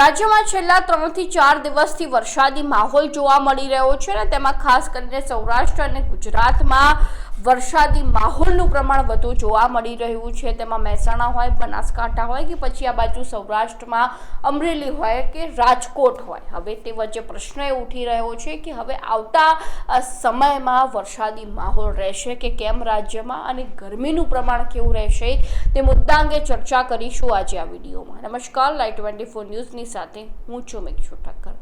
રાજ્યમાં છેલ્લા ત્રણથી ચાર દિવસથી વરસાદી માહોલ જોવા મળી રહ્યો છે અને તેમાં ખાસ કરીને સૌરાષ્ટ્ર અને ગુજરાતમાં વરસાદી માહોલનું પ્રમાણ વધુ જોવા મળી રહ્યું છે. તેમાં મહેસાણા હોય, બનાસકાંઠા હોય કે પછી આ બાજુ સૌરાષ્ટ્રમાં અમરેલી હોય કે રાજકોટ હોય. હવે તે વચ્ચે પ્રશ્ન એ ઉઠી રહ્યો છે કે હવે આવતા સમયમાં વરસાદી માહોલ રહેશે કે કેમ રાજ્યમાં અને ગરમીનું પ્રમાણ કેવું રહેશે તે મુદ્દા અંગે ચર્ચા કરીશું આજે આ વિડીયોમાં. નમસ્કાર લાઈટ ટ્વેન્ટી ફોર ન્યૂઝની સાથે હું છું મેક્ષુ ઠક્કર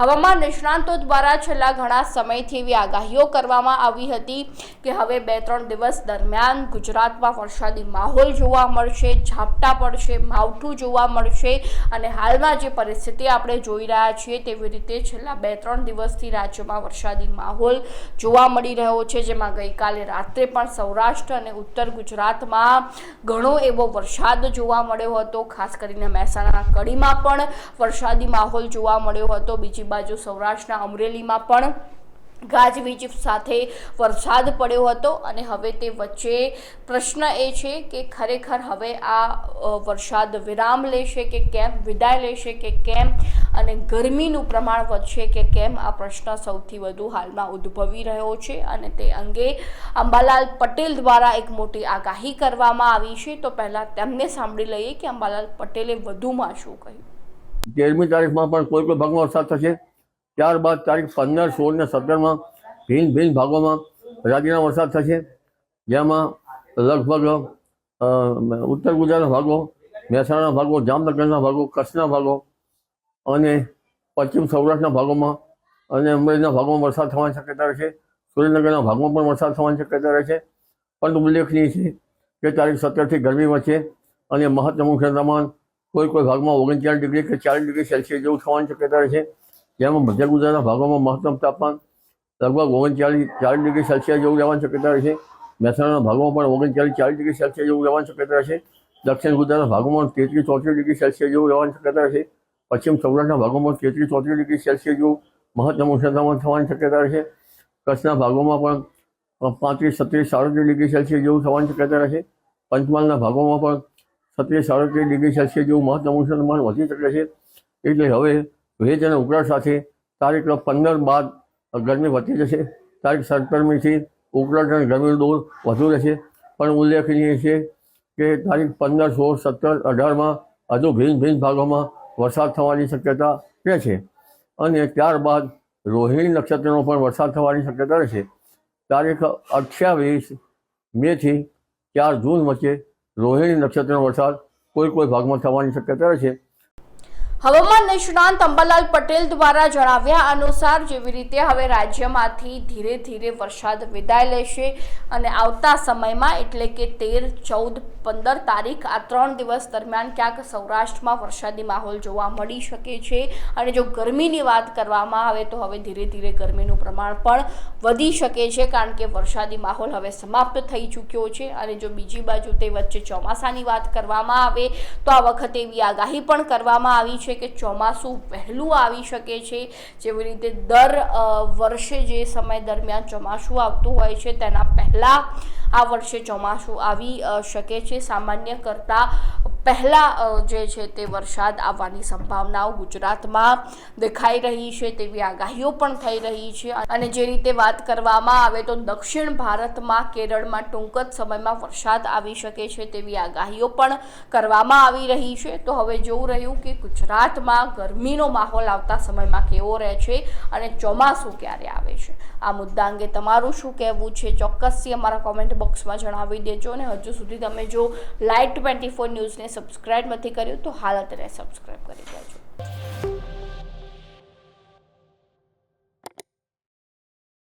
હવામાન નિષ્ણાંતો દ્વારા છેલ્લા ઘણા સમયથી એવી આગાહીઓ કરવામાં આવી હતી કે હવે બે ત્રણ દિવસ દરમિયાન ગુજરાતમાં વરસાદી માહોલ જોવા મળશે, ઝાપટા પડશે, માવઠું જોવા મળશે અને હાલમાં જે પરિસ્થિતિ આપણે જોઈ રહ્યા છીએ તેવી રીતે છેલ્લા બે ત્રણ દિવસથી રાજ્યમાં વરસાદી માહોલ જોવા મળી રહ્યો છે. જેમાં ગઈકાલે રાત્રે પણ સૌરાષ્ટ્ર અને ઉત્તર ગુજરાતમાં ઘણો એવો વરસાદ જોવા મળ્યો હતો. ખાસ કરીને મહેસાણાના કડીમાં પણ વરસાદી માહોલ જોવા મળ્યો હતો. બીજી બાજુ સૌરાષ્ટ્રના અમરેલીમાં પણ ગાજવીજ સાથે વરસાદ પડ્યો હતો અને હવે તે વચ્ચે પ્રશ્ન એ છે કે ખરેખર હવે આ વરસાદ વિરામ લેશે કે કેમ? વિદાય લેશે કે કેમ? અને ગરમીનું પ્રમાણ વધશે કે કેમ? આ પ્રશ્ન સૌથી વધુ હાલમાં ઉદ્ભવી રહ્યો છે અને તે અંગે અંબાલાલ પટેલ દ્વારા એક મોટી આગાહી કરવામાં આવી છે. તો પહેલાં તેમને સાંભળી લઈએ કે અંબાલાલ પટેલે વધુમાં શું કહ્યું. તારીખમાં પણ કોઈ કોઈ ભાગમાં વરસાદ થશે? ત્યારબાદ તારીખ પંદર, સોળ ને સત્તરમાં ભિન્ન ભિન્ન ભાગોમાં રાજ્યના વરસાદ થશે. જેમાં લગભગ ઉત્તર ગુજરાતના ભાગો, મહેસાણાના ભાગો, જામનગરના ભાગો, કચ્છના ભાગો અને પશ્ચિમ સૌરાષ્ટ્રના ભાગોમાં અને અમરેલીના ભાગોમાં વરસાદ થવાની શક્યતા રહેશે. સુરેન્દ્રનગરના ભાગમાં પણ વરસાદ થવાની શક્યતા રહેશે. પણ ઉલ્લેખનીય છે કે તારીખ સત્તરથી ગરમી વધશે અને મહત્તમ તાપમાન કોઈ કોઈ ભાગમાં ઓગણચાલીસ ડિગ્રી કે ચાલીસ ડિગ્રી સેલ્સિયસ જેવું થવાની શક્યતા રહે છે જેમાં મધ્ય ગુજરાતના ભાગોમાં મહત્તમ તાપમાન લગભગ ઓગણચાલીસ ચાલીસ ડિગ્રી સેલ્સિયસ જેવું રહેવાની શક્યતા રહેશે મહેસાણાના ભાગોમાં પણ ઓગણચાલીસ ચાલીસ ડિગ્રી સેલ્સિયસ જેવું રહેવાની શક્યતા રહેશે દક્ષિણ ગુજરાતના ભાગોમાં તેત્રીસ ચોત્રીસ ડિગ્રી સેલ્સિયસ જેવું રહેવાની શક્યતા રહેશે પશ્ચિમ સૌરાષ્ટ્રના ભાગોમાં તેત્રીસ ચોત્રીસ ડિગ્રી સેલ્સિયસ જેવું મહત્તમ ઉષ્ણતામાન થવાની શક્યતા રહેશે કચ્છના ભાગોમાં પણ પાંત્રીસ સત્રીસ સાડત્રીસ ડિગ્રી સેલ્સિયસ જેવું થવાની શક્યતા રહેશે પંચમહાલના ભાગોમાં પણ સત્રીસ સાડત્રીસ ડિગ્રી સેલ્સિયસ જેવું મહત્તમ ઉષ્ણતામાન વધી શકે છે. એટલે હવે ભેજ અને ઉકળાટ સાથે તારીખ પંદર બાદ ગરમી વધી જશે. તારીખ સત્તરમીથી ઉકળાટ અને ગરમીનો દોર વધુ રહેશે. પણ ઉલ્લેખનીય છે કે તારીખ પંદર, સોળ, સત્તર, અઢારમાં હજુ ભિન્ન ભિન્ન ભાગોમાં વરસાદ થવાની શક્યતા રહે છે અને ત્યારબાદ રોહિણી નક્ષત્રનો પણ વરસાદ થવાની શક્યતા રહેશે. તારીખ અઠ્યાવીસ મેથી ચાર જૂન વચ્ચે રોહિણી નક્ષત્રનો વરસાદ કોઈ કોઈ ભાગમાં થવાની શક્યતા રહેશે. હવામાન નિષ્ણાંત અંબાલાલ પટેલ દ્વારા જણાવ્યા અનુસાર જેવી રીતે હવે રાજ્યમાંથી ધીરે ધીરે વરસાદ વિદાય લેશે અને આવતા સમયમાં એટલે કે તેર, ચૌદ, પંદર તારીખ આ ત્રણ દિવસ દરમિયાન ક્યાંક સૌરાષ્ટ્રમાં વરસાદી માહોલ જોવા મળી શકે છે. અને જો ગરમીની વાત કરવામાં આવે તો હવે ધીરે ધીરે ગરમીનું પ્રમાણ પણ વધી શકે છે કારણ કે વરસાદી માહોલ હવે સમાપ્ત થઈ ચૂક્યો છે. અને જો બીજી બાજુ તે વચ્ચે ચોમાસાની વાત કરવામાં આવે તો આ વખતે એવી આગાહી પણ કરવામાં આવી છે. કે ચોમાસું વહેલું આવી શકે છે. જેવી રીતે દર વર્ષે જે સમય દરમિયાન ચોમાસું આવતું હોય છે, તેના પહેલાં આ વર્ષે ચોમાસું આવી શકે છે. સામાન્ય કરતાં પહેલાં જે છે તે વરસાદ આવવાની સંભાવનાઓ ગુજરાતમાં દેખાઈ રહી છે તેવી આગાહીઓ પણ થઈ રહી છે. અને જે રીતે વાત કરવામાં આવે તો દક્ષિણ ભારતમાં, કેરળમાં ટૂંક જ સમયમાં વરસાદ આવી શકે છે તેવી આગાહીઓ પણ કરવામાં આવી રહી છે. તો હવે જોવું રહ્યું કે ગુજરાતમાં ગરમીનો માહોલ આવતા સમયમાં કેવો રહે છે અને ચોમાસું ક્યારે આવે છે. આ મુદ્દા અંગે તમારું શું કહેવું છે? ચોક્કસથી અમારા કોમેન્ટ બોક્સમાં જણાવી દેજો અને હજુ સુધી તમે જો લાઈટ ટ્વેન્ટી ફોર ન્યૂઝને સબસ્ક્રાઇબ નથી કર્યું તો હાલ અત્યારે સબસ્ક્રાઇબ કરી દેજો.